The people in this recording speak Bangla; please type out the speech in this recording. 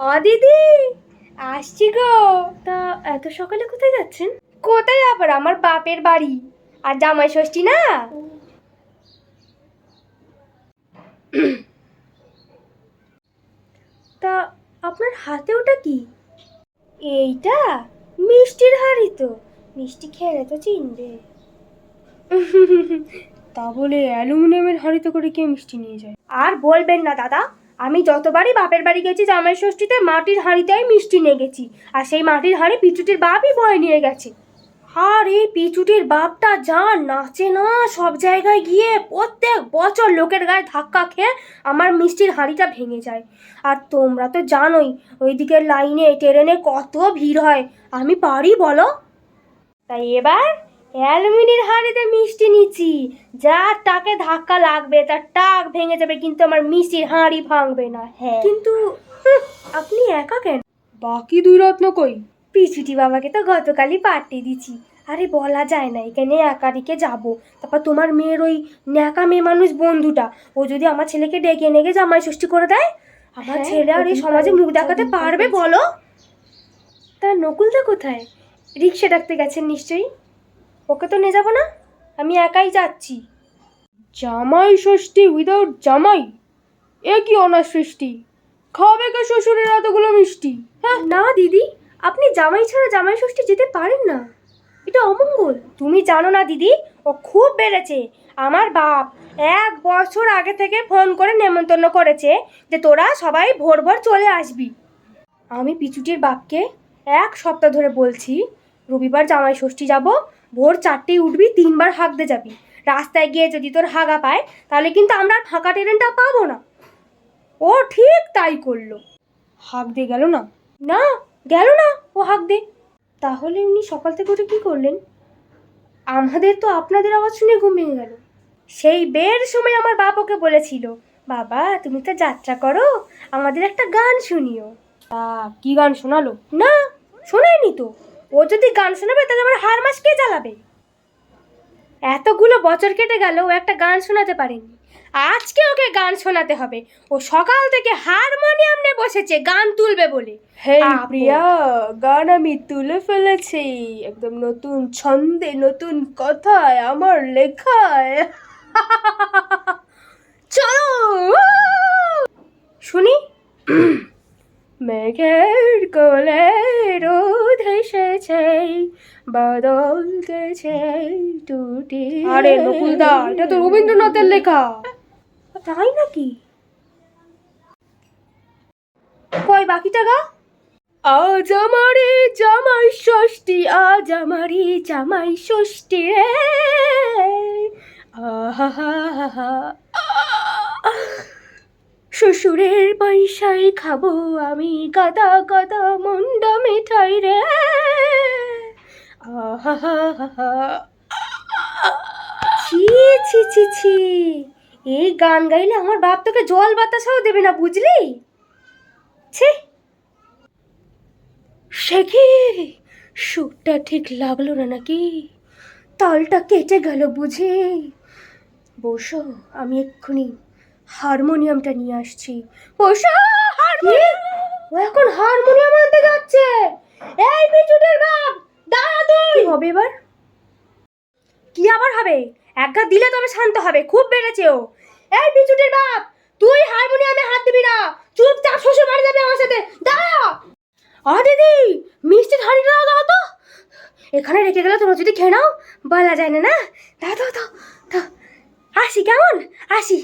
অ দিদি! আসছি গো। তা এত সকালে কোথায় যাচ্ছেন? কোথায় আবার? আমার বাপের বাড়ি। আর জামাই ষষ্ঠী না? তা আপনার হাতে ওটা কি? এইটা? মিষ্টির হাড়ি তো। মিষ্টি খেলে তো চিনবে। তা বলে অ্যালুমিনিয়ামের হাঁড়িতে করে কে মিষ্টি নিয়ে যায়? আর বলবেন না দাদা। আমি যতবারই বাপের বাড়ি গেছি জামাই ষষ্ঠীতে মাটির হাঁড়িতেই মিষ্টি নিয়ে গেছি। আর সেই মাটির হাঁড়ি পিচুটির বাপই বয়ে নিয়ে গেছে। আর এই পিচুটির বাপটা যা নাচে না, সব জায়গায় গিয়ে প্রত্যেক বছর লোকের গায়ে ধাক্কা খেয়ে আমার মিষ্টির হাঁড়িটা ভেঙে যায়। আর তোমরা তো জানোই ওইদিকে লাইনে, ট্রেনে কত ভিড় হয়। আমি পারি বলো? তাই এবার অ্যালুমিনির হাঁড়িতে মিষ্টি নিচ্ছি। যার তাকে ধাক্কা লাগবে তার টাক ভেঙে যাবে কিন্তু আমার মিষ্টির হাঁড়ি ভাঙবে না। হ্যাঁ। কিন্তু আপনি একা কেন? বাকি দুই রত্ন কই? পিছুটি বাবাকে তো গতকালই পার্টি দিছি আরে বলা যায় না এখানে একারিকে যাব। তারপর তোমার মেয়ের ওই ন্যাকা মেয়ে মানুষ বন্ধুটা ও যদি আমার ছেলেকে ডেকে এনেকে জামাই ষষ্ঠী করে দেয়? আমার হ্যাঁ, ছেলে আর এই সমাজে মুখ দেখাতে পারবে বলো? তা নকুলদা কোথায়? রিক্সা ডাকতে গেছেন নিশ্চয়ই? ওকে তো নিয়ে যাব না? আমি একাই যাচ্ছি। জামাই ষষ্ঠী উইদাউট জামাই? এ কি অনার সৃষ্টি? খাবে কে শ্বশুরের এতগুলো মিষ্টি? হ্যাঁ? না দিদি আপনি জামাই ছাড়া জামাই ষষ্ঠী যেতে পারেন না। এটা অমঙ্গল। তুমি জানো না দিদি ও খুব বেড়েছে। আমার বাপ এক বছর আগে থেকে ফোন করে নেমন্তন্ন করেছে যে তোরা সবাই ভোর ভোর চলে আসবি। আমি পিচুটির বাপকে এক সপ্তাহ ধরে বলছি রবিবার জামাই ষষ্ঠী যাব ভোর চারটেই উঠবি তিনবার হাঁকতে যাবি। রাস্তায় গিয়ে যদি তোর হাগা পায় তাহলে কিন্তু আমরা আর ফাঁকা ট্রেনটা পাবো না। ও ঠিক তাই করল। হাঁক দিয়ে গেল না? না গেল না ও হাঁক দে তাহলে উনি সকাল থেকে উঠে কি করলেন? আমাদের তো আপনাদের আওয়াজ শুনে ঘুম ভেঙে গেল। সেই বের সময় আমার বাপ ওকে বলেছিল বাবা তুমি তো যাত্রা করো আমাদের একটা গান শুনিও। তা কি গান শোনালো? না শোনায়নি তো। ও যদি গান শোনাবে তাহলে আমার হার মাস কে চালাবে এতগুলো বছর কেটে গেল ও একটা গান শোনাতে পারেনি। আজকে ওকে গান শোনাতে হবে। ও সকাল থেকে হারমোনিয়াম নিয়ে বসেছে গান তুলবে বলে। হে প্রিয়া গান আমি তুলে ফেলেছি। একদম নতুন ছন্দে নতুন কথায় আমার লেখায়। বাদল গেছে টুটি আরে নকুলদা এটা তো রবীন্দ্রনাথের লেখা। তাই নাকি? কই বাকিটা গা? আজ আমারে জামাই ষষ্ঠী আজ আমারে জামাই ষষ্ঠী রে। শ্বশুরের পয়সায় খাব আমি গাদা গাদা মুন্ডা মিঠাই রে। ছি ছি ছি ছি। এই গান গাইলে আমার বাপ তোকে জল বাতাসাও দেবে না বুঝলি? ছি। সে কি? সুরটা ঠিক লাগল না নাকি? তালটা কেটে গেল বুঝি। বসো আমি এক্ষুনি হারমোনিয়ামটা নিয়ে আসছি। বসো হারমোনিয়াম ও এখন হারমোনিয়াম আনতে যাচ্ছে। এই বিচুটের বাপ! দাঁড়া হবে এবার? কি আবার হবে? একঘা দিলে তবে শান্ত হবে খুব বেড়েছে ও। এই বিচুটের বাপ তুই হারমোনিয়ামে হাত দিবি না। চুপচাপ শ্বশুর বাড়ি যাবে আমার সাথে। দাঁড়া! আ দিদি মিষ্টির হাঁড়িটা দাও দাও তো। এখানে রেখে গেলে তোমরা যদি খেয়ে নাও বলা যায় না না? দাও দাও দাও। আসি কেমন? আসি।